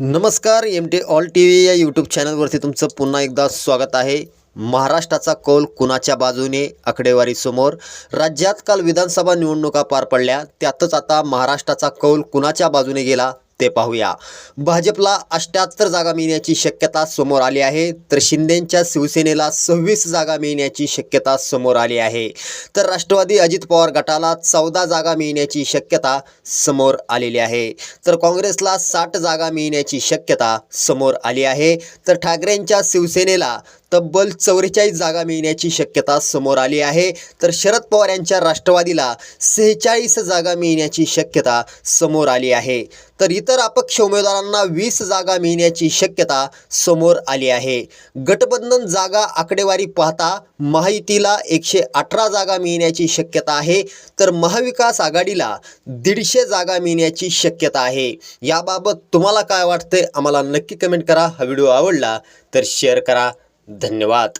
नमस्कार M T all T V या YouTube चॅनलवरती तुमचं पुन्हा एकदा स्वागत आहे. महाराष्ट्राचा कौल कुणाच्या बाजूने? आकडेवारीसमोर राज्यात काल विधानसभा निवडणुका पार पडल्या. त्यातच आता महाराष्ट्राचा कौल कुणाच्या बाजूने गेला? ते पाहूया. भाजपला अष्ट्याहत्तर जागा मिळण्याची शक्यता समोर आली आहे. तर शिंदेंच्या शिवसेनेला सव्वीस जागा मिळण्याची शक्यता समोर आली आहे. तर राष्ट्रवादी अजित पवार गटाला चौदा जागा मिळण्याची शक्यता समोर आलेली आहे. तर काँग्रेसला साठ जागा मिळण्याची शक्यता समोर आली आहे. तर ठाकरेंच्या शिवसेनेला तब्बल चौवेचाळीस जागा मिळण्याची शक्यता समोर आली आहे. तर शरद पवार यांच्या राष्ट्रवादीला सेहेचाळीस जागा मिळण्याची शक्यता समोर आली आहे. तर इतर अपक्ष उमेदवारांना वीस जागा मिळण्याची शक्यता समोर आली आहे. गटबंधन जागा आकडेवारी पाहता महायुतीला एकशे अठरा जागा मिळण्याची शक्यता आहे. तर महाविकास आघाडीला दीडशे जागा मिळण्याची शक्यता आहे. याबाबत तुम्हाला काय वाटतंय? आम्हाला नक्की कमेंट करा. हा व्हिडिओ आवडला तर शेअर करा. धन्यवाद.